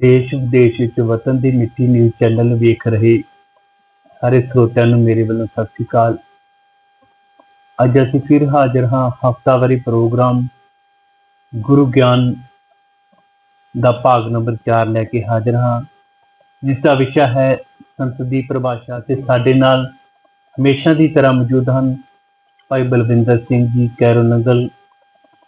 ਦੇਸ਼ ਵਿਦੇਸ਼ ਵਿੱਚ ਵਤਨ ਦੀ ਮਿੱਟੀ ਨਿਊਜ਼ ਚੈਨਲ ਵੇਖ ਰਹੇ ਸਾਰੇ ਸਰੋਤਿਆਂ ਨੂੰ ਮੇਰੇ ਵੱਲੋਂ ਸਤਿ ਸ੍ਰੀ ਅਕਾਲ। ਅੱਜ ਅਸੀਂ ਫਿਰ ਹਾਜ਼ਰ ਹਾਂ ਹਫਤਾਵਾਰੀ ਪ੍ਰੋਗਰਾਮ ਗੁਰੂ ਗਿਆਨ ਦਾ ਭਾਗ ਨੰਬਰ 4 ਲੈ ਕੇ ਹਾਜ਼ਰ ਹਾਂ, ਜਿਸ ਦਾ ਵਿਸ਼ਾ ਹੈ ਸੰਤ ਦੀ ਪਰਿਭਾਸ਼ਾ ਤੇ ਸਾਡੇ ਨਾਲ ਹਮੇਸ਼ਾ ਦੀ ਤਰ੍ਹਾਂ ਮੌਜੂਦ ਹਨ ਭਾਈ ਬਲਵਿੰਦਰ ਸਿੰਘ ਜੀ, ਕੈਰੋ ਨਗਲ।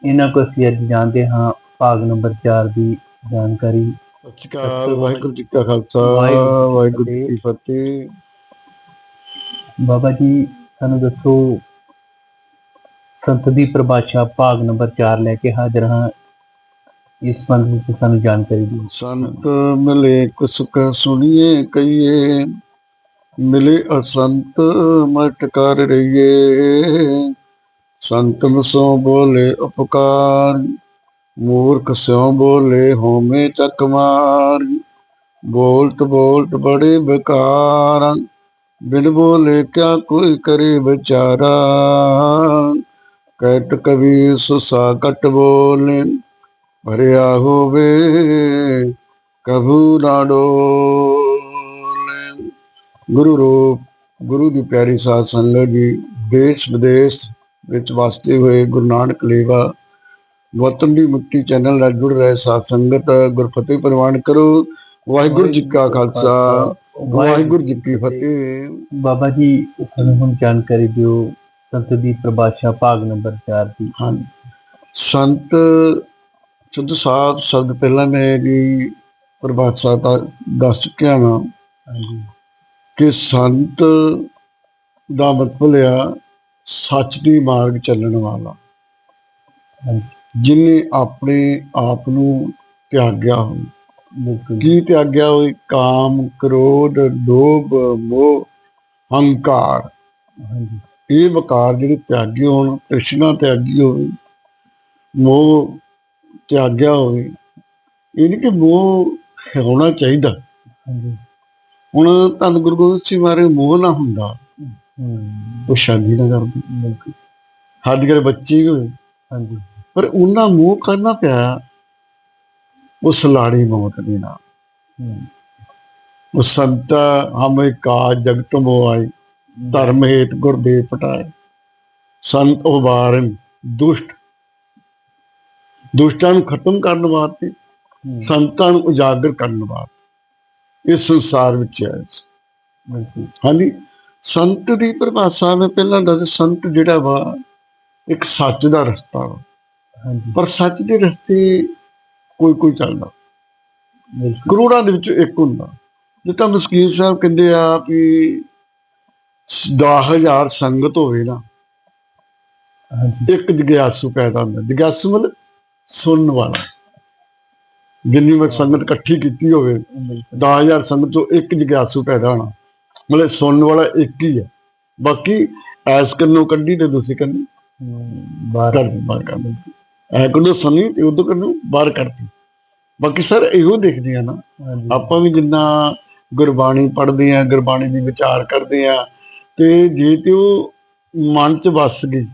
ਇਹਨਾਂ ਕੋਲ ਅਸੀਂ ਅੱਜ ਜਾਣਦੇ ਹਾਂ ਭਾਗ ਨੰਬਰ 4 ਦੀ ਜਾਣਕਾਰੀ। ਸਤਿ ਸ਼੍ਰੀ ਅਕਾਲ ਵਾਹਿਗੁਰੂ ਜੀ ਕਾ ਖਾਲਸਾ ਵਾਹਿਗੁਰੂ ਵਾਹਿਗੁਰੂ ਜੀ ਜੀ ਕੀ ਫਤਿਹ ਬਾਬਾ ਜੀ ਸਾਨੂੰ ਦੱਸੋ ਸੰਤ ਦੀ ਪਰਿਭਾਸ਼ਾ ਭਾਗ ਨੰਬਰ 4 ਲੈ ਕੇ ਹਾਜ਼ਰ ਹਾਂ ਇਸ ਸੰਬੰਧ ਵਿੱਚ ਸਾਨੂੰ ਜਾਣਕਾਰੀ ਦਿਓ ਸੰਤ ਮਿਲੇ ਕੁਸਕ ਸੁਣੀਏ ਕਹੀਏ ਮਿਲੇ ਅਸੰਤ ਮਟ ਕਰ ਰਹੀਏ ਸੰਤਨ ਸੋ ਬੋਲੇ ਉਪਕਾਰ ਮੂਰਖ ਸਿਉ ਬੋਲੇ ਹੋਮੇ ਤਕ ਮਾਰ। ਬੋਲਤ ਬੋਲਤ ਬੜੇ ਬਕਾਰ। ਬਿਨ ਬੋਲੇ ਕਿਆ ਕੋਈ ਕਰੇ ਵਿਚਾਰਾ। ਕਹਿਤ ਕਵੀ ਸੁਸਾ ਕਟ ਬੋਲੇ, ਭਰਿਆ ਹੋਵੇ ਕਭੂ ਨਾ ਡੋਲੇ। ਗੁਰੂ ਰੂਪ, ਗੁਰੂ ਦੀ ਪਿਆਰੀ ਸਾਧ ਸੰਗਤ ਜੀ ਦੇਸ਼ ਵਿਦੇਸ਼ ਵਿੱਚ ਵਸਦੇ ਹੋਏ ਗੁਰੂ ਨਾਨਕ ਲੇਵਾ ਵਤਨ ਦੀ ਮੁਕਤੀ ਚੈਨਲ ਨਾਲ ਜੁੜ ਰਹੇ ਸਾਧ ਸੰਗਤ ਗੁਰਫਤਿਹ ਪ੍ਰਵਾਨ ਕਰੋ। ਵਾਹਿਗੁਰੂ ਜੀ ਕਾ ਖਾਲਸਾ। ਵਾਹਿਗੁਰੂ ਜੀ ਕੀ ਫਤਿਹ। ਬਾਬਾ ਜੀ ਹੁਣ ਜਾਣਕਾਰੀ ਦਿਓ ਸੰਤ ਦੀ ਪਰਿਭਾਸ਼ਾ ਭਾਗ ਨੰਬਰ 4 ਦੀ। ਹਾਂ ਸੰਤ ਸਿੱਧੂ ਸਾਹਿਬ ਸ਼ਬਦ ਪਹਿਲਾਂ ਮੈਂ ਵੀ ਪ੍ਰਭਾਸ਼ਾ ਦਾ ਦੱਸ ਚੁੱਕਿਆ ਹਾਂ ਕਿ ਸੰਤ ਦਾ ਮਤਲਬ ਆ ਸੱਚ ਦੀ ਮਾਰਗ ਚੱਲਣ ਵਾਲਾ। ਹਾਂਜੀ। ਜਿਨੇ ਆਪਣੇ ਆਪ ਨੂੰ ਤਿਆਗਿਆ ਕੀ ਤਿਆਗਿਆ ਹੋਵੇ? ਕਾਮ ਕ੍ਰੋਧ ਲੋਭ ਮੋਹ ਹੰਕਾਰ। ਇਹ ਵਿਕਾਰ ਜਿਹੜੇ ਤਿਆਗੇ ਹੋਣ ਤ੍ਰਿਸ਼ਨਾ ਤਿਆਗੀ ਹੋਵੇ ਮੋਹ ਤਿਆਗਿਆ ਹੋਵੇ ਇਹ ਨਹੀਂ ਕਿ ਮੋਹ ਹੋਣਾ ਚਾਹੀਦਾ। ਹੁਣ ਧੰਨ ਗੁਰੂ ਗੋਬਿੰਦ ਸਿੰਘ ਮਾਰੇ ਮੋਹ ਨਾ ਹੁੰਦਾ। ਉਹ ਸ਼ਾਦੀ ਨਾ ਕਰਦੇ। ਸਾਡੇ ਘਰੇ ਬੱਚੇ ਹੋਏ ਹਾਂਜੀ। ਪਰ ਉਹਨਾਂ ਮੂੰਹ ਕਰਨਾ ਪਿਆ ਉਸ ਲਾੜੀ ਮੌਤ ਦੇ ਨਾਲ। ਉਹ ਸੰਤ ਹਮੇ ਕਾ ਜਗਤ ਮੋਆਈ ਧਰਮ ਹੇਤ ਗੁਰਦੇਵ ਪਟਾਏ। ਸੰਤ ਉਬਾਰਨ ਦੁਸ਼ਟ। ਦੁਸ਼ਟਾਂ ਨੂੰ ਖਤਮ ਕਰਨ ਵਾਸਤੇ ਸੰਤਾਂ ਨੂੰ ਉਜਾਗਰ ਕਰਨ ਵਾਸਤੇ। ਇਸ ਸੰਸਾਰ ਵਿੱਚ ਆਏ ਸੀ। ਹਾਂਜੀ। ਸੰਤ ਦੀ ਪਰਿਭਾਸ਼ਾ ਮੈਂ ਪਹਿਲਾਂ ਦੱਸ ਸੰਤ ਜਿਹੜਾ ਵਾ, ਇੱਕ ਸੱਚ ਦਾ ਰਸਤਾ ਵਾ। ਪਰ ਸੱਚ ਦੇ ਰਸਤੇ ਕੋਈ ਕੋਈ ਚੱਲਦਾ। ਕਰੋੜਾਂ ਦੇ ਵਿੱਚੋਂ ਇੱਕ ਹੁੰਦਾ। ਜਿੱਦਾਂ ਮਸਕੀਨ ਸਾਹਿਬ ਕਹਿੰਦੇ ਆ ਵੀ 10000 ਸੰਗਤ ਹੋਵੇ ਨਾ ਇੱਕ ਜਗਿਆਸੂ ਪੈਦਾ ਹੁੰਦਾ। ਜਗਿਆਸੂ ਮਤਲਬ ਸੁਣਨ ਵਾਲਾ। ਜਿੰਨੀ ਵਾਰ ਸੰਗਤ ਇਕੱਠੀ ਕੀਤੀ ਹੋਵੇ ਬਿਲਕੁਲ। 10000 ਸੰਗਤ ਤੋਂ ਇੱਕ ਜਗਿਆਸੂ ਪੈਦਾ ਹੋਣਾ। ਮਤਲਬ ਸੁਣਨ ਵਾਲਾ ਇੱਕ ਹੀ ਹੈ ਬਾਕੀ ਐਸ ਕੰਨੋਂ ਕੱਢੀ ਤੇ ਦੂਸਰੀ ਕੰਨੋਂ ਬਾਹਰ ਬਾਹਰ ਕਰ ਕੰਨੋਂ ਸੁਣੀ ਤੇ ਉਦੋਂ ਕੰਨੋਂ ਬਾਹਰ ਕਰਤੀ ਬਾਕੀ ਸਰ ਇਹੋ ਦੇਖਦੇ ਆ ਨਾ। ਆਪਾਂ ਵੀ ਜਿੰਨਾ ਗੁਰਬਾਣੀ ਪੜ੍ਹਦੇ ਆ ਗੁਰਬਾਣੀ ਦੀ ਵਿਚਾਰ ਕਰਦੇ ਆ ਤੇ ਜੇ ਤੇ ਉਹ ਮਨ ਚ ਵਸ ਗਈ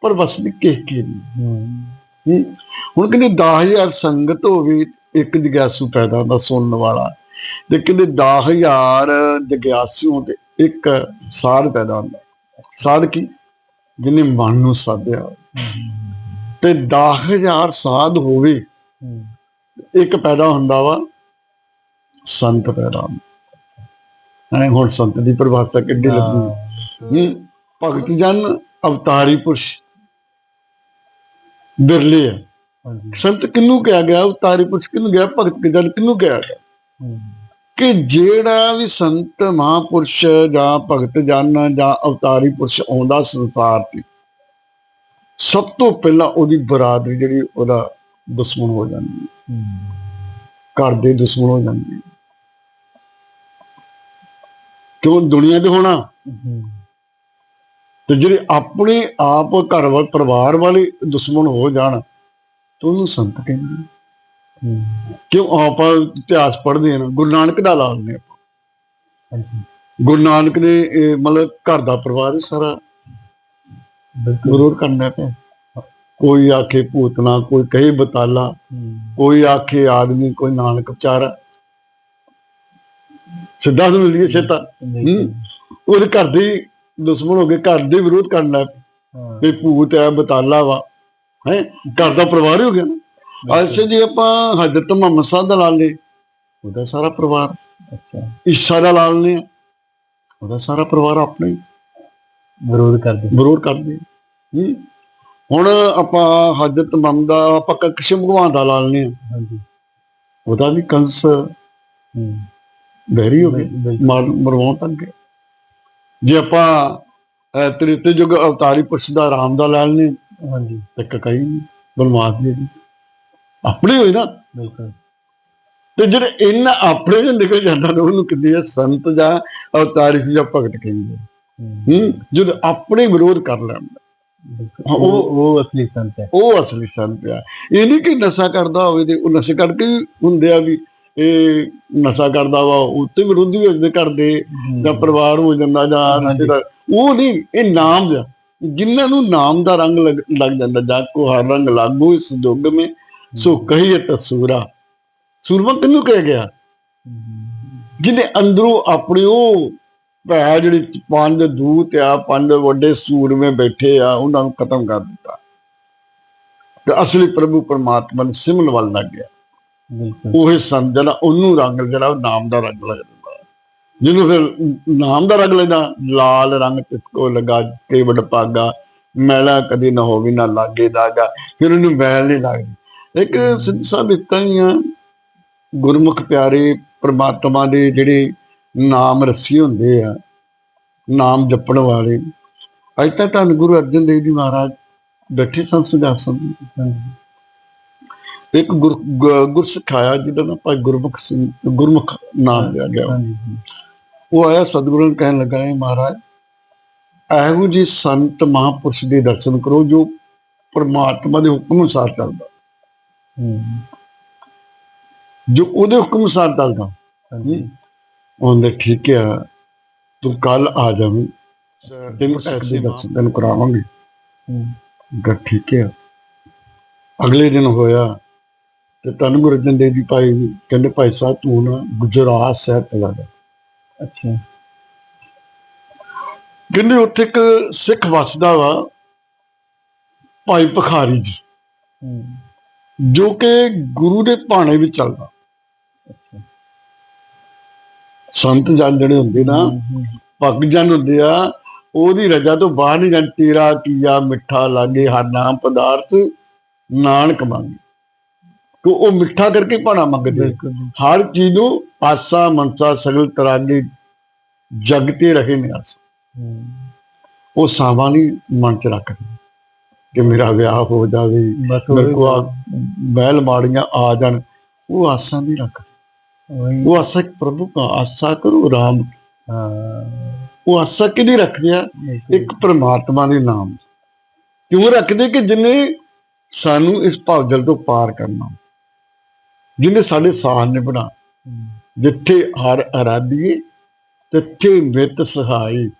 ਪਰ ਵਸਦੀ ਕਿਸ ਕੀ ਨਹੀਂ। ਹੁਣ ਕਹਿੰਦੇ 10000 ਸੰਗਤ ਹੋਵੇ ਇੱਕ ਜਗਿਆਸੂ ਪੈਦਾ ਹੁੰਦਾ ਸੁਣਨ ਵਾਲਾ। ਤੇ ਕਹਿੰਦੇ 10000 ਜਗਿਆਸੂ ਤੇ ਇੱਕ ਸਾਧ ਪੈਦਾ ਹੁੰਦਾ। ਸਾਧ ਕੀ? ਜਿਹਨੇ ਮਨ ਨੂੰ ਸਾਧਿਆ। ਤੇ 10000 ਸਾਧ ਹੋਵੇ। ਇੱਕ ਪੈਦਾ ਹੁੰਦਾ ਵਾ ਸੰਤ ਪੈਦਾ ਐ ਹੁਣ ਸੰਤ ਦੀ ਪਰਿਭਾਸ਼ਾ ਕਿੱਡੀ ਲੱਗੀ। ਹਾਂ, ਹੂੰ ਭਗਤ ਜਨ ਅਵਤਾਰੀ ਪੁਰਸ਼ ਬਿਰਲੇ ਹਾਂਜੀ। ਸੰਤ ਕਿਹਨੂੰ ਕਿਹਾ ਗਿਆ? ਅਵਤਾਰੀ ਪੁਰਸ਼ ਕਿਹਨੂੰ ਗਿਆ? ਭਗਤ ਜਨ ਕਿਹਨੂੰ ਕਿਹਾ ਗਿਆ? ਕਿ ਜਿਹੜਾ ਵੀ ਸੰਤ ਮਹਾਪੁਰਸ਼ ਜਾਂ ਭਗਤ ਜਨ ਜਾਂ ਅਵਤਾਰੀ ਪੁਰਸ਼ ਆਉਂਦਾ ਸੰਸਾਰ ਤੇ ਸਭ ਤੋਂ ਪਹਿਲਾਂ ਉਹਦੀ ਬਰਾਦਰੀ ਜਿਹੜੀ ਉਹਦਾ ਦੁਸ਼ਮਣ ਹੋ ਜਾਂਦੀ ਹੈ। ਘਰ ਦੇ ਦੁਸ਼ਮਣ ਹੋ ਜਾਂਦੇ ਆ। ਕਿਉਂ ਦੁਨੀਆ ਤੇ ਹੋਣਾ? ਤੇ ਜਿਹੜੇ ਆਪਣੇ ਆਪ ਘਰ ਵਾਲ, ਪਰਿਵਾਰ ਵਾਲੇ ਦੁਸ਼ਮਣ ਹੋ ਜਾਣ, ਤਾਂ ਉਹਨੂੰ ਸੰਤ ਕਹਿੰਦੇ ਕਿਉਂ ਆਪਾਂ ਇਤਿਹਾਸ ਪੜ੍ਹਦੇ ਆ ਨਾ, ਗੁਰੂ ਨਾਨਕ ਦਾ ਲਾਲ ਨੇ ਆਪਾਂ। ਗੁਰੂ ਨਾਨਕ ਨੇ ਮਤਲਬ ਘਰ ਦਾ ਪਰਿਵਾਰ ਸਾਰਾ ਵਿਰੋਧ ਕਰਨਾ ਪਿਆ। ਕੋਈ ਆਖੇ ਭੂਤਨਾ ਕੋਈ ਕਹੇ ਬਤਾਲਾ ਕੋਈ ਆਖੇ ਆਦਮੀ ਕੋਈ ਨਾਨਕ ਵਿਚਾਰਾ ਸਿੱਧਾ ਸਮਝ ਲਈਏ ਛੇਤਾ। ਉਹਦੇ ਘਰ ਦੇ ਦੁਸ਼ਮਣ ਹੋ ਗਏ ਘਰ ਦੇ ਵਿਰੋਧ ਕਰਨ ਲੱਗ ਵੀ ਭੂਤ ਹੈ ਬਤਾਲਾ ਵਾ ਹੈ? ਘਰ ਦਾ ਪਰਿਵਾਰ ਹੀ ਹੋ ਗਿਆ ਨਾ। ਅੱਛਾ ਜੀ ਆਪਾਂ ਹਜ਼ਰਤ ਮੁਹੰਮਦ ਸਾਹਿਬ ਦਾ ਲਾ ਲਏ। ਉਹਦਾ ਸਾਰਾ ਪਰਿਵਾਰ। ਅੱਛਾ। ਈਸਾ ਦਾ ਲਾ ਆ। ਉਹਦਾ ਸਾਰਾ ਪਰਿਵਾਰ ਆਪਣੇ ਹੀ। ਵਿਰੋਧ ਕਰਦੇ ਵਿਰੋਧ ਕਰਦੇ। ਹੂੰ ਹੁਣ ਆਪਾਂ ਹਜ਼ਰਤ ਮੁਹੰਮਦ ਦਾ ਆਪਾਂ ਕ੍ਰਿਸ਼ਨ ਭਗਵਾਨ ਦਾ ਲਾ ਆ ਹਾਂਜੀ। ਉਹਦਾ ਵੀ ਕੰਸ ਬਹਿਰੀ ਹੋ। ਮਾਰ ਮਰਵਾਉਣ ਤੱਕ ਗਏ। ਜੇ ਆਪਾਂ ਤ੍ਰੇਤੇ ਯੁਗ ਅਵਤਾਰੀ ਪੁਰਸ਼ ਦਾ ਰਾਮ ਦਾ ਲਾ ਆ, ਹਾਂਜੀ। ਤੇ ਕਕਾਈ ਨਹੀਂ ਬਲਵਾਸ ਜੀ ਆਪਣੇ ਹੋਏ ਨਾ। ਬਿਲਕੁਲ। ਤੇ ਜਿਹੜੇ ਇਹਨਾਂ ਆਪਣੇ ਦੇ ਨਿਕਲ ਜਾਂਦਾ ਉਹਨੂੰ ਹੈ ਸੰਤ ਜਾਂ ਅਵਤਾਰੀ ਜਾਂ ਭਗਤ ਕਹਿੰਦੇ ਹੂੰ, ਹੂੰ ਜਦੋਂ ਆਪਣੇ ਵਿਰੋਧ ਕਰ ਲੈਂਦਾ। ਹਾਂ, ਉਹ ਉਹ ਅਸਲੀ ਸੰਤ ਹੈ। ਉਹ ਅਸਲੀ ਸੰਤ ਆ ਇਹ ਨਹੀਂ ਕਿ ਨਸ਼ਾ ਕਰਦਾ ਹੋਵੇ ਤੇ ਉਹ ਨਸ਼ੇ ਕਰਕੇ ਹੁੰਦੇ ਆ ਵੀ ਇਹ ਨਸ਼ਾ ਕਰਦਾ ਵਾ ਉੱਤੇ ਵਿਰੋਧੀ ਹੋ ਜਾਂਦੇ ਕਰਦੇ ਜਾਂ ਪਰਿਵਾਰ ਹੋ ਜਾਂਦਾ ਜਾਂ ਉਹ ਨਹੀਂ ਇਹ ਨਾਮ ਦਾ। ਜਿਨ੍ਹਾਂ ਨੂੰ ਨਾਮ ਦਾ ਰੰਗ ਲੱਗ ਜਾਂਦਾ ਜਾਂ ਕੋ ਹਰ ਰੰਗ ਲਾਗੂ ਇਸ ਯੁੱਗ ਮੇ ਸੋ ਕਹੀਏ ਤਸੂਰਾ ਸੂਰਮਾ ਕਿਹਨੂੰ ਕਹਿ ਗਿਆ? ਹੂੰ, ਜਿਹਨੇ ਅੰਦਰੋਂ ਆਪਣੀ ਉਹ ਭੈ ਜਿਹੜੀ ਪੰਜ ਦੂਤ ਆ ਪੰਜ ਵੱਡੇ ਸੂਰਮੇ ਬੈਠੇ ਆ ਉਹਨਾਂ ਨੂੰ ਖਤਮ ਕਰ ਦਿੱਤਾ। ਤੇ ਅਸਲੀ ਪ੍ਰਭੂ ਪਰਮਾਤਮਾ ਨੂੰ ਸਿਮਰਨ ਵੱਲ ਲੱਗ ਗਿਆ। ਉਹ ਸੰਤ ਜਿਹੜਾ ਉਹਨੂੰ ਰੰਗ ਜਿਹੜਾ ਉਹ ਨਾਮ ਦਾ ਰੰਗ ਲੱਗ ਜਾਂਦਾ। ਜਿਹਨੂੰ ਫਿਰ ਨਾਮ ਦਾ ਰੰਗ ਲੈਦਾ ਲਾਲ ਰੰਗ ਤਿਸਕੋ ਲਗਾ ਕੇ ਵਡ ਪਾਗਾ ਮੈਲਾ ਕਦੀ ਨਾ ਹੋਵੇ ਨਾ ਲਾਗੇ ਦਾਗਾ। ਫਿਰ ਉਹਨੂੰ ਮੈਲ ਨਹੀਂ ਲੱਗਦੀ। ਇੱਕ ਸਿੱਧ ਸਾਹਿਬ ਇਤਾਂ ਹੀ ਆ ਗੁਰਮੁਖ ਪਿਆਰੇ ਪ੍ਰਮਾਤਮਾ ਦੇ ਜਿਹੜੇ ਨਾਮ ਰੱਸੀ ਹੁੰਦੇ ਆ ਨਾਮ ਜਪਣ ਵਾਲੇ। ਅੱਜ ਤੱਕ ਧੰਨ ਗੁਰੂ ਅਰਜਨ ਦੇਵ ਜੀ ਮਹਾਰਾਜ ਬੈਠੇ ਸਨ ਸੁਜਾਸਨ ਇੱਕ ਗੁਰ ਆਇਆ ਜਿਹਦਾ ਨਾਮ ਭਾਈ ਗੁਰਮੁਖ ਸਿੰਘ ਗੁਰਮੁਖ ਨਾਮ ਲਿਆ ਗਿਆ। ਉਹ ਆਇਆ ਸਤਿਗੁਰੂ ਨੂੰ ਕਹਿਣ ਲੱਗਾ ਹੈ ਮਹਾਰਾਜ ਇਹੋ ਜੀ ਸੰਤ ਮਹਾਂਪੁਰਸ਼ ਦੇ ਦਰਸ਼ਨ ਕਰੋ ਜੋ ਪਰਮਾਤਮਾ ਦੇ ਹੁਕਮ ਅਨੁਸਾਰ ਚੱਲਦਾ। ਜੋ ਉਹਦੇ ਹੁਕਮ ਅਨੁਸਾਰ ਚੱਲਦਾ। ਹਾਂਜੀ। ਉਹਨੇ ਠੀਕ ਹੈ। ਤੂੰ ਕੱਲ ਆ ਜਾਵੀਂ ਤੈਨੂੰ ਐਸੇ ਦਰਸ਼ਨ ਤੈਨੂੰ ਕਰਾਵਾਂਗੇ। ਗਾ ਠੀਕ ਹੈ। ਅਗਲੇ ਦਿਨ ਹੋਇਆ ਤੇ ਧੰਨ ਗੁਰੂ ਅਰਜਨ ਦੇਵ ਜੀ ਭਾਈ ਕਹਿੰਦੇ ਭਾਈ ਸਾਹਿਬ ਤੂੰ ਨਾ ਗੁਜਰਾਤ ਸ਼ਹਿਰ ਚਲਾ ਜਾ। ਅੱਛਾ। ਕਹਿੰਦੇ ਉੱਥੇ ਇੱਕ ਸਿੱਖ ਵਸਦਾ ਵਾ ਭਾਈ ਭਖਾਰੀ ਜੀ। ਜੋ ਕਿ ਗੁਰੂ ਦੇ ਭਾਣੇ ਵਿੱਚ ਚੱਲਦਾ ਅੱਛਾ ਸੰਤ ਜਨ ਜਿਹੜੇ ਹੁੰਦੇ ਨਾ ਭਗਤ ਜਨ ਹੁੰਦੇ ਆ ਉਹਦੀ ਰਜਾ ਤੋਂ ਬਾਹਰ ਨਹੀਂ ਜਾਂ ਤੇਰਾ ਕੀਆ ਮਿੱਠਾ ਲਾਗੇ ਹਰ ਨਾਮ ਪਦਾਰਥ ਨਾਨਕ ਮੰਗੇ। ਕਿ ਉਹ ਮਿੱਠਾ ਕਰਕੇ ਭਾਣਾ ਮੰਗਦੇ ਹਰ ਚੀਜ਼ ਨੂੰ ਆਸਾ ਮਨਸਾ ਸਗਲ ਤਰ੍ਹਾਂ ਦੀ ਜਗਤੇ ਰਹੇ ਨੇ ਆਸ। ਉਹ ਸਾਵਾਂ ਨਹੀਂ ਮਨ ਚ ਰੱਖਦੇ ਕਿ ਮੇਰਾ ਵਿਆਹ ਹੋ ਜਾਵੇ ਮੇਰੇ ਕੋ ਆ ਬਹਿਲ ਮਾੜੀਆਂ ਆ ਜਾਣ। ਉਹ ਆਸਾਂ ਨਹੀਂ ਰੱਖਦੇ। ਉਹੀ। ਆਸਾ ਪ੍ਰਭੂ ਦਾ ਆਸਾ ਕਰੋ ਰਾਮ। ਉਹ ਆਸਾ ਕਿਹਦੀ ਰੱਖਦੇ ਆ। ਇੱਕ ਪ੍ਰਮਾਤਮਾ ਦੇ ਨਾਮ। ਕਿਉਂ ਰੱਖਦੇ? ਕਿ ਜਿਨੇ ਸਾਨੂੰ ਇਸ ਭਵਜਲ ਤੋਂ ਪਾਰ ਕਰਨਾ। ਜਿਨੇ ਸਾਡੇ ਸਾਥ ਨੇ ਬਣਾ ਹੂੰ, ਜਿੱਥੇ ਹਰ ਅਰਾਧੀਏ ਤਿੱਥੇ ਮਿੱਤ ਸਹਾਈ।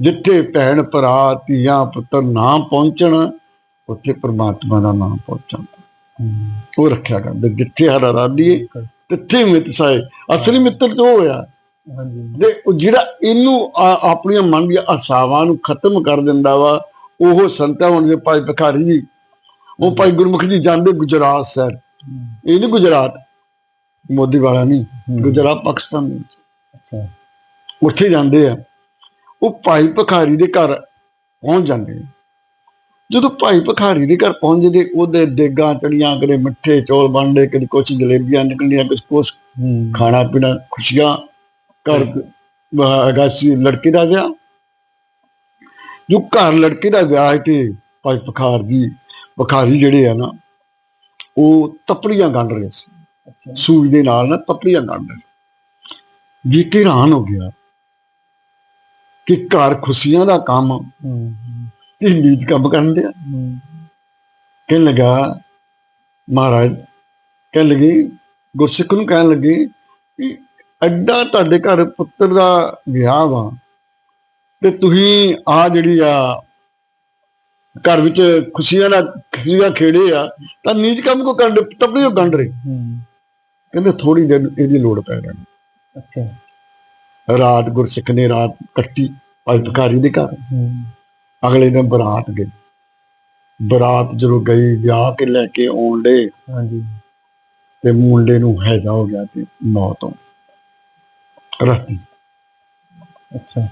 ਜਿੱਥੇ ਭੈਣ ਭਰਾ ਧੀਆਂ ਪੁੱਤਰ ਨਾ ਪਹੁੰਚਣ ਉੱਥੇ ਪ੍ਰਮਾਤਮਾ ਦਾ ਨਾਮ ਪਹੁੰਚਣ ਉਹ ਰੱਖਿਆ ਕਰਦੇ। ਜਿੱਥੇ ਹਰ ਅਰਾਧੀਏ। ਤਿੱਥੇ ਮਿੱਤ ਸਹਾਈ ਅਸਲੀ ਮਿੱਤਰ ਤੋਂ ਹੋਇਆ। ਉਹ ਜਿਹੜਾ ਇਹਨੂੰ ਆਪਣੀਆਂ ਮਨ ਦੀਆਂ ਆਸਾਵਾਂ ਨੂੰ ਖਤਮ ਕਰ ਦਿੰਦਾ ਵਾ ਉਹ ਸੰਤਾਂ ਹੁਣ ਦੇ ਭਾਈ ਭਿਖਾਰੀ ਜੀ ਉਹ ਭਾਈ ਗੁਰਮੁਖ ਜੀ ਜਾਂਦੇ ਗੁਜਰਾਤ ਸ਼ਹਿਰ ਹੂੰ, ਇਹ ਨਹੀਂ ਗੁਜਰਾਤ ਮੋਦੀ ਵਾਲਾ ਨਹੀਂ ਗੁਜਰਾਤ ਪਾਕਿਸਤਾਨ ਵਿੱਚ। ਉੱਥੇ ਜਾਂਦੇ ਆ। ਉਹ ਭਾਈ ਭਿਖਾਰੀ ਦੇ ਘਰ ਪਹੁੰਚ ਜਾਂਦੇ ਆ। ਜਦੋਂ ਭਾਈ ਭਿਖਾਰੀ ਦੇ ਘਰ ਪਹੁੰਚਦੇ ਉਹਦੇ ਦੇਗਾਂ ਚੜੀਆਂ ਕਦੇ ਮਿੱਠੇ ਚੌਲ ਬਣਦੇ ਕਦੇ ਕੁਛ ਜਲੇਬੀਆਂ ਨਿਕਲੀਆਂ ਕੁਛ ਕੁਛ ਖਾਣਾ ਪੀਣਾ ਖੁਸ਼ੀਆਂ ਘਰ ਹੈਗਾ ਸੀ ਲੜਕੇ ਦਾ ਵਿਆਹ। ਜੋ ਘਰ ਲੜਕੇ ਦਾ ਵਿਆਹ ਤੇ ਭਾਈ ਪਖਾਰ ਜੀ ਪਖਾਰੀ ਜਿਹੜੇ ਆ ਨਾ ਉਹ ਤਪੜੀਆਂ ਗੰਢ ਰਹੇ ਸੀ। ਸੂਈ ਦੇ ਨਾਲ ਨਾ ਤਪੜੀਆਂ ਗੰਢ ਰਹੇ। ਜੀ ਕੇ ਹੈਰਾਨ ਹੋ ਗਿਆ ਕਿ ਘਰ ਖੁਸ਼ੀਆਂ ਦਾ ਕੰਮ ਇਹ ਨੀਚ ਕੰਮ ਕਰਨ ਦਿਆ ਕਹਿਣ ਲੱਗਾ ਮਹਾਰਾਜ ਕਹਿਣ ਲੱਗੇ ਗੁਰਸਿੱਖ ਨੂੰ ਕਹਿਣ ਲੱਗੇ ਕਿ ਐਡਾ ਤੁਹਾਡੇ ਘਰ ਪੁੱਤਰ ਦਾ ਵਿਆਹ ਵਾ ਤੇ ਤੁਸੀਂ ਆ ਜਿਹੜੀ ਆ ਘਰ ਵਿੱਚ ਖੁਸ਼ੀਆਂ ਦਾ ਖੁਸ਼ੀਆਂ ਖੇੜੇ ਆ ਤਾਂ ਨੀਚ ਕੰਮ ਕੋ ਕਰਨ ਤਪੜੀ ਉਹ ਗੰਢ ਰਹੇ ਕਹਿੰਦੇ ਥੋੜੀ ਦੇਰ ਇਹਦੀ ਲੋੜ ਪੈ ਜਾਣੀ ਅੱਛਾ। ਰਾਤ ਗੁਰਸਿੱਖ ਨੇ ਰਾਤ ਕੱਟੀ ਭਿਖਾਰੀ ਦੇ ਘਰ। ਅਗਲੇ ਦਿਨ ਬਰਾਤ ਗਈ। ਬਰਾਤ ਜਦੋਂ ਗਈ ਵਿਆਹ ਕੇ ਲੈ ਕੇ ਆਉਣ ਦੇ ਹਾਂਜੀ। ਤੇ ਮੁੰਡੇ ਨੂੰ ਹੈਗਾ ਹੋ ਗਿਆ ਤੇ ਮੌਤ ਹੋ ਰਾਤੀ। ਅੱਛਾ।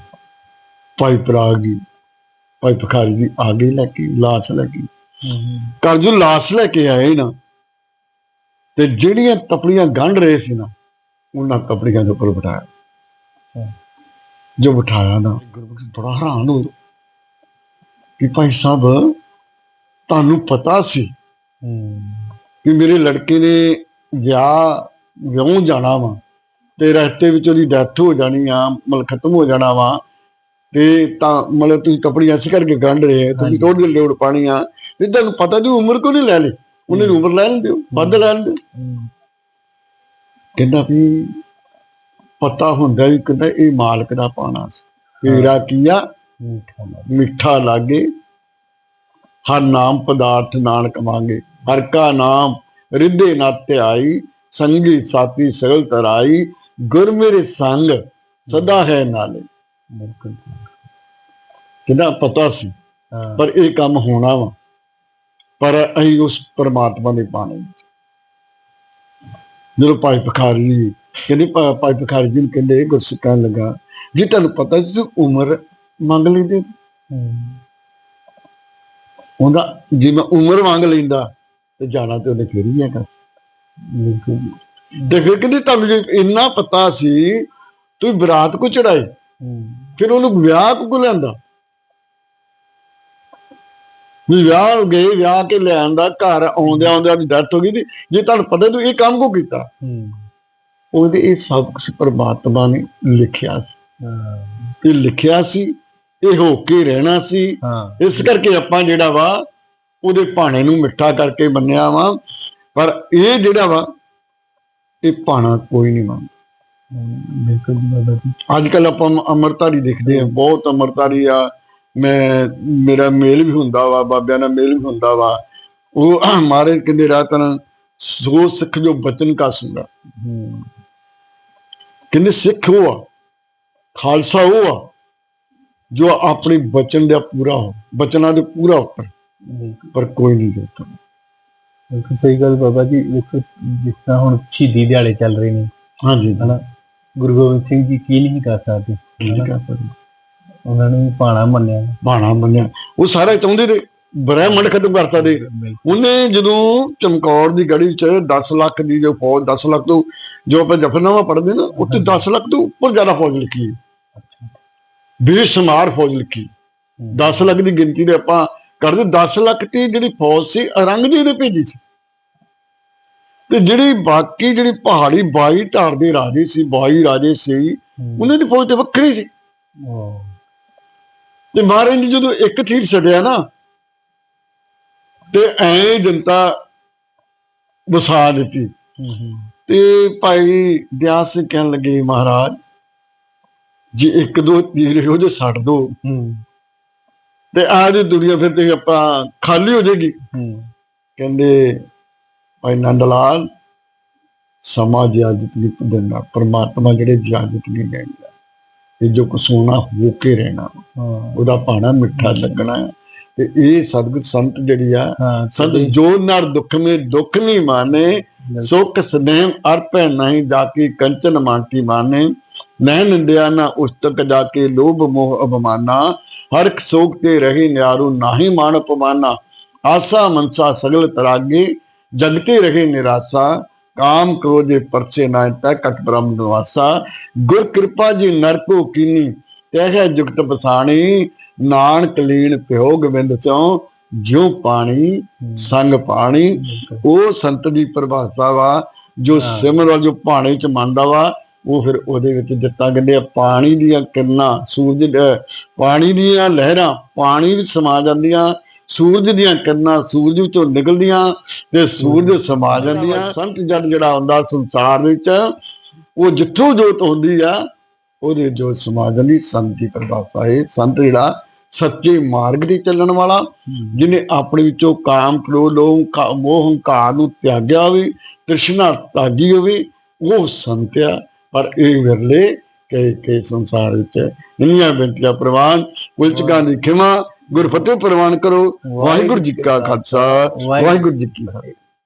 ਭਾਈ ਪ੍ਰਾਗੀ ਭਾਈ ਭਿਖਾਰੀ ਦੀ ਆ ਗਈ ਲੈ ਕੇ ਲਾਸ਼ ਲੈ ਕੇ ਘਰ ਜੋ ਲਾਸ਼ ਲੈ ਕੇ ਆਏ ਨਾ ਤੇ ਜਿਹੜੀਆਂ ਤਪੜੀਆਂ ਗੰਢ ਰਹੇ ਸੀ ਨਾ ਉਹਨਾਂ ਤਪੜੀਆਂ ਦੇ ਉੱਪਰ ਬਿਠਾਇਆ। ਜੋ ਬਿਠਾਇਆ ਨਾ ਗੁਰਬਖਸ਼ ਬੜਾ ਹੈਰਾਨ ਹੋ ਕਿ ਭਾਈ ਸਾਹਿਬ ਤੁਹਾਨੂੰ ਪਤਾ ਸੀ ਕਿ ਮੇਰੇ ਲੜਕੇ ਨੇ ਵਿਆਹ ਵਿਆਹ ਜਾਣਾ ਵਾ ਤੇ ਰਸਤੇ ਵਿੱਚ ਉਹਦੀ ਡੈਥ ਹੋ ਜਾਣੀ ਆ ਮਤਲਬ ਖਤਮ ਹੋ ਜਾਣਾ ਵਾ ਤੇ ਤਾਂ ਮਤਲਬ ਤੁਸੀਂ ਕਪੜੀਆਂ ਐਸੀ ਕਰਕੇ ਗੰਢ ਰਹੇ ਹੋ, ਤੁਸੀਂ। ਥੋੜੀ ਜਿਹੀ ਲੋੜ ਪਾਣੀ ਆ। ਤੇ ਤੁਹਾਨੂੰ ਪਤਾ ਜੀ ਉਮਰ ਕੋ ਨਹੀਂ ਲੈ ਲਈ? ਉਹਨੇ। ਉਮਰ ਲੈ ਲੈਂਦੇ ਵੱਧ ਲੈ ਲੈਂਦੇ ਹੂੰ। ਕਹਿੰਦਾ ਵੀ ਪਤਾ ਹੁੰਦਾ ਵੀ ਕਹਿੰਦਾ ਇਹ ਮਾਲਕ ਦਾ ਪਾਣਾ ਸੀ। ਤੇਰਾ ਕੀਆ ਮਿੱਠਾ ਲੱਗ। ਹਰ ਨਾਮ ਪਦਾਰਥ ਨਾਨਕ ਮੰਗੇ। ਹਰ ਕਾ ਨਾਮ ਰਿੱਧੇ ਨਾ ਧਿਆਈ। ਸੰਗੀ ਸਾਥੀ ਸਗਲ ਤਰਾਈ। ਗੁਰ ਮੇਰੇ ਸੰਗ ਸਦਾ ਹੈ ਨਾਲੇ। ਬਿਲਕੁਲ। ਪਤਾ ਸੀ। ਪਰ ਇਹ ਕੰਮ ਹੋਣਾ ਵਾ। ਪਰ ਅਸੀਂ ਉਸ ਪਰਮਾਤਮਾ ਦੇ ਪਾਣੇ। ਜਦੋਂ ਭਾਈ ਭਿਖਾਰੀ ਕਹਿੰਦੇ ਭਾਈ ਭਿਖਾਰੀ ਜੀ ਕਹਿੰਦੇ ਗੁਰਸਿੱਖਾਂ ਲੱਗਾ ਜੇ ਤੁਹਾਨੂੰ ਪਤਾ ਸੀ ਉਮਰ ਮੰਗ ਲੈਂਦੇ ਉਹਦਾ ਜੇ ਮੈਂ ਉਮਰ ਮੰਗ ਲੈਂਦਾ ਤੇ ਜਾਣਾ ਤੇ ਉਹਨੇ ਫਿਰ ਹੀ ਹੈਗਾ ਤੇ ਫਿਰ ਕਹਿੰਦੇ ਤੁਹਾਨੂੰ ਜੇ ਇੰਨਾ ਪਤਾ ਸੀ ਤੁਸੀਂ ਬਰਾਤ ਕੋ ਚੜਾਈ ਫਿਰ ਉਹਨੂੰ ਵਿਆਹ ਕੋ ਲੈਂਦਾ ਵੀ ਵਿਆਹ ਗਏ ਵਿਆਹ ਕੇ ਲੈ ਆਂਦਾ ਘਰ ਆਉਂਦਿਆਂ ਆਉਂਦਿਆਂ ਦੀ ਡੈਥ ਹੋ ਗਈ ਸੀ। ਜੇ ਤੁਹਾਨੂੰ ਪਤਾ ਤੂੰ ਇਹ ਕੰਮ ਕੋ ਕੀਤਾ? ਉਹਦੇ ਇਹ ਸਭ ਕੁਝ ਪਰਮਾਤਮਾ ਨੇ ਲਿਖਿਆ ਸੀ। ਇਹ ਲਿਖਿਆ ਸੀ ਇਹ ਹੋ ਕੇ ਰਹਿਣਾ ਸੀ। ਇਸ ਕਰਕੇ ਆਪਾਂ ਜਿਹੜਾ ਵਾ ਉਹਦੇ ਭਾਣੇ ਨੂੰ ਮਿੱਠਾ ਕਰਕੇ ਮੰਨਿਆ ਵਾ। ਪਰ ਇਹ ਜਿਹੜਾ ਵਾ ਇਹ ਭਾਣਾ ਕੋਈ ਨਹੀਂ ਮੰਨਦਾ ਬਿਲਕੁਲ ਬਾਬਾ ਜੀ। ਅੱਜ ਕੱਲ ਆਪਾਂ ਅਮ- ਅੰਮ੍ਰਿਤਧਾਰੀ ਦੇਖਦੇ ਆ ਬਹੁਤ ਅੰਮ੍ਰਿਤਧਾਰੀ ਆ। ਮੈਂ ਮੇਰਾ ਮੇਲ ਵੀ ਹੁੰਦਾ ਵਾ ਬਾਬਿਆਂ ਨਾਲ ਮੇਲ ਵੀ ਹੁੰਦਾ ਵਾ। ਉਹ ਮਾਰੇ ਕਹਿੰਦੇ ਰਾਤਨ ਸੋ ਸਿੱਖ ਜੋ ਬਚਨ ਕਾ ਸੁਣਾ ਹੂੰ। ਕਹਿੰਦੇ ਸਿੱਖ ਉਹ ਆ। ਖਾਲਸਾ ਉਹ ਆ। ਜੋ ਆਪਣੀ ਬਚਨ ਦਾ ਪੂਰਾ ਹੋ ਬਚਨਾਂ ਦੇ ਪੂਰਾ ਉੱਪਰ। ਪਰ ਕੋਈ ਨਹੀਂ ਜੋਤਾ ਬਿਲਕੁਲ ਸਹੀ ਗੱਲ ਬਾਬਾ ਜੀ ਵੇਖੋ ਜਿਸ ਤਰ੍ਹਾਂ ਹੁਣ ਸ਼ਹੀਦੀ ਦਿਹਾੜੇ ਚੱਲ ਰਹੇ ਨੇ। ਹਾਂਜੀ। ਹਨਾ ਗੁਰੂ ਗੋਬਿੰਦ ਸਿੰਘ ਜੀ ਕੀ ਨਹੀਂ ਕਰ ਸਕਦੇ? ਉਹਨਾਂ ਨੂੰ ਪਾਣਾ ਮੰਨਿਆ। ਬਾਣਾ ਮੰਨਿਆ। ਉਹ ਸਾਰੇ ਚਾਹੁੰਦੇ ਤੇ ਬ੍ਰਹਿਮੰਡ ਖਤਮ ਕਰਤਾ ਦੇ। ਉਹਨੇ ਜਦੋਂ ਚਮਕੌਰ ਦੀ ਗੜੀ 'ਚ 10 ਲੱਖ ਦੀ ਜੋ ਫੌਜ 10 ਲੱਖ ਤੋਂ ਜੋ ਆਪਾਂ ਜਫਰਨਾਮਾ ਪੜ੍ਹਦੇ ਨਾ ਉੱਤੇ 10 ਲੱਖ ਤੋਂ ਉੱਪਰ ਜ਼ਿਆਦਾ ਫੌਜ ਲਿਖੀ ਅੱਛਾ ਬੇਸ਼ੁਮਾਰ ਫੌਜ ਲਿਖੀ। 10 ਲੱਖ ਦੀ ਗਿਣਤੀ ਦੇ ਆਪਾਂ ਕਰਦੇ 10 ਲੱਖ ਦੀ ਜਿਹੜੀ ਫੌਜ ਸੀ ਔਰੰਗਜ਼ੇਬ ਨੇ ਭੇਜੀ ਸੀ। ਤੇ ਜਿਹੜੀ ਬਾਕੀ ਜਿਹੜੀ ਪਹਾੜੀ 22 ਧਾਰ ਦੇ ਰਾਜੇ ਸੀ 22 ਰਾਜੇ ਸੀ। ਉਹਨਾਂ ਦੀ ਫੌਜ ਤੇ ਵੱਖਰੀ ਸੀ। ਤੇ ਮਹਾਰਾਜ ਨੇ ਜਦੋਂ ਇੱਕ ਤੀਰ ਛੱਡਿਆ ਨਾ ਤੇ ਐ ਜਨਤਾ ਵਸਾ ਦਿੱਤੀ। ਤੇ ਭਾਈ ਦਿਆਸ ਸਿੰਘ ਕਹਿਣ ਲੱਗੇ ਮਹਾਰਾਜ ਜੇ ਇੱਕ ਦੋ ਤੀਰ ਜਿਹੇ ਛੱਡ ਦੋ। ਹੂੰ। ਤੇ ਆਹ ਦੀ ਦੁਨੀਆ ਫਿਰ ਤੇ ਆਪਾਂ ਖਾਲੀ ਹੋ ਜਾਏਗੀ ਹੂੰ। ਕਹਿੰਦੇ ਭਾਈ ਨੰਦ ਲਾਲ ਸਮਾਂ ਜਿਆਦਤ ਨਹੀਂ ਦਿੰਦਾ। ਪਰਮਾਤਮਾ ਜਿਹੜੇ ਜਿਆਦਤ ਨਹੀਂ ਦੇਂਦਾ। ਇਹ ਜੋ ਕੁਛ ਹੋਣਾ ਹੋ ਕੇ ਰਹਿਣਾ ਉਹਦਾ ਭਾਣਾ ਮਿੱਠਾ ਲੱਗਣਾ। ਤੇ ਇਹ ਸਤਿਗੁਰ ਸੰਤ ਜਿਹੜੀ ਆ ਸੰਤ ਜੋ ਨਰ ਦੁੱਖ ਮੇ ਦੁੱਖ ਨਹੀਂ ਮਾਨੇ ਸੁਖ ਸਨੇਹ ਅਰਪੈ ਨਹੀਂ ਜਾਕੀ ਕੰਚਨ ਮਾਂਟੀ ਮਾਨੇ। ਨਹਿ ਨਿੰਦਿਆ ਨਾ ਉਸਤਕ ਜਾ ਕੇ ਲੋਭ ਮੋਹ ਅਭਮਾਨਾ ਹਰ ਇੱਕ ਸੋਗ ਤੇ ਰਹੇ ਨਿਆਰੂ ਨਾਹੀ ਮਾਨ ਅਪਮਾਨਾ। ਆਸਾ ਮਨਸਾ ਸਗਲ ਤਰਾਗੇ ਜਗਤੇ ਰਹੇ ਨਿਰਾਸਾ। ਕਾਮ ਕ੍ਰੋਧੇ ਪਰਚੇ ਨਾ ਤੈ ਕਟ ਬ੍ਰਹਮ ਨਿਵਾਸਾ। ਗੁਰ ਕਿਰਪਾ ਜੀ ਨਰਕੋ ਕੀਨੀ ਤਹਿ ਜੁਗਤ ਬਸਾਣੀ ਨਾਨਕ ਲੀਨ ਪਿਓ ਗੋਬਿੰਦ ਚੋਂ ਜਿਉ ਪਾਣੀ ਸੰਗ ਪਾਣੀ। ਉਹ ਸੰਤ ਦੀ ਪਰਿਭਾਸ਼ਾ ਵਾ ਜੋ ਹਾਂ। ਸਿਮਰਨ ਜੋ ਪਾਣੀ ਚ ਮੰਨਦਾ ਵਾ ਉਹ ਫਿਰ ਉਹਦੇ ਵਿੱਚ ਦਿੱਤਾ ਕਹਿੰਦੇ ਆ ਪਾਣੀ ਦੀਆਂ ਕਿਰਨਾਂ ਸੂਰਜ ਪਾਣੀ ਦੀਆਂ ਲਹਿਰਾਂ ਪਾਣੀ ਵਿੱਚ ਸਮਾ ਜਾਂਦੀਆਂ ਸੂਰਜ ਦੀਆਂ ਕਿਰਨਾਂ ਸੂਰਜ ਵਿੱਚੋਂ ਨਿਕਲਦੀਆਂ ਤੇ ਸੂਰਜ ਸਮਾ ਜਾਂਦੀਆਂ। ਸੰਤ ਜਨ ਜਿਹੜਾ ਹੁੰਦਾ ਸੰਸਾਰ ਵਿੱਚ ਉਹ ਜਿੱਥੋਂ ਜੋਤ ਹੁੰਦੀ ਆ ਉਹਦੇ ਜੋਤ ਸਮਾ ਜਾਂਦੀ ਸੰਤ ਦੀ ਪਰਿਭਾਸ਼ਾ ਹੈ ਸੰਤ ਜਿਹੜਾ ਸੱਚੇ ਮਾਰਗ ਤੇ ਚੱਲਣ ਵਾਲਾ ਹੂੰ। ਜਿਹਨੇ ਆਪਣੇ ਵਿੱਚੋਂ ਕਾਮ ਕ੍ਰੋਧ ਲੋਭ ਮੋਹ ਹੰਕਾਰ ਨੂੰ ਤਿਆਗਿਆ ਹੋਵੇ ਤ੍ਰਿਸ਼ਨਾ ਤਾਗੀ ਹੋਵੇ ਉਹ ਸੰਤ ਆ। ਪਰ ਇਹ ਵਿਰਲੇ ਕੇ ਕੇ ਸੰਸਾਰ ਵਿੱਚ ਇੰਨੀਆਂ ਬੇਨਤੀਆਂ ਪ੍ਰਵਾਨ ਉਲਝਕਾਂ ਦੀ ਖਿਮਾ ਗੁਰਫਤਿਹ ਪ੍ਰਵਾਨ ਕਰੋ। ਵਾਹਿਗੁਰੂ ਜੀ ਕਾ ਖਾਲਸਾ ਵਾਹਿਗੁਰੂ ਜੀ ਕੀ ਫਤਿਹ।